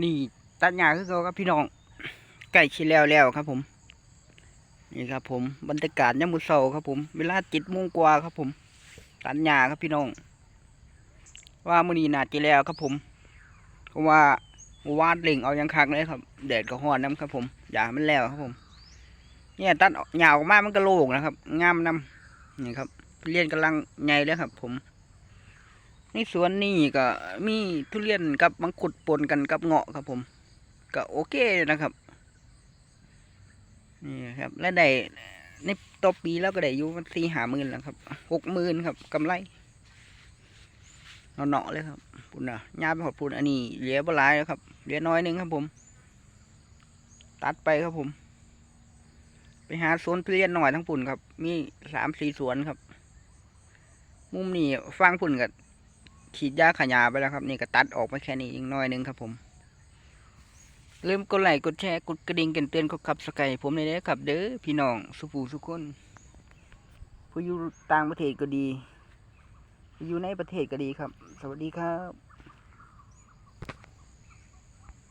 นี่ตัดหญ้าคือเขาครับพี่น้องใกล้ชิแล้วแล้วครับผม นี่ครับผมบรรยากาศยามมื้อเช้าครับ ผมเวลาเจ็ดโมงกว่าครับผม ตัดหญ้าครับพี่น้อง ว่ามื้อนี้น่าจะแล้วครับผม เพราะว่าวาดเล่งเอายังคักเลยครับแดดก็ร้อนน้ำครับ ผมอย่ามันแล้วครับผม เนี่ยตัดหญ้าออกมามันก็โล่งนะครับ งามนํนี่ครับเรียนกำลังใหญ่เลยครับ ผม ในสวนนี่ก็มีทุเรียนกับมังคุดปนกันกับเงาะครับผม ก็โอเคนะครับนี่ครับและได้ในต่อปีแล้วก็ได้อยู่มันสี่หาหมื่นแล้วครับหกหมื่นครับกำไรเนาะเลยครับปุ่นอะยาไปหดปุ่นอันนี้เหลือบ่หลายแล้วครับเหลือน้อยหนึงครับผม ตัดไปครับผม ไปหาสวนทุเรียนหน่อยทั้งปุ่นครับ มีสามสี่สวนครับ มุมนี้ฟังปุ่นกับ ฉีดยาขยาไปแล้วครับ นี่ก็ตัดออกไปแค่นี้อีกน้อยหนึงครับผมลืมกดไลค์กดแชร์กดกระดิ่งกันเตือนกดขับสกายผมเลยนะครับ เด้อพี่น้องสุภูสุคนผู้อยู่ต่างประเทศก็ดีผู้อยู่ในประเทศก็ดีครับ สวัสดีครับ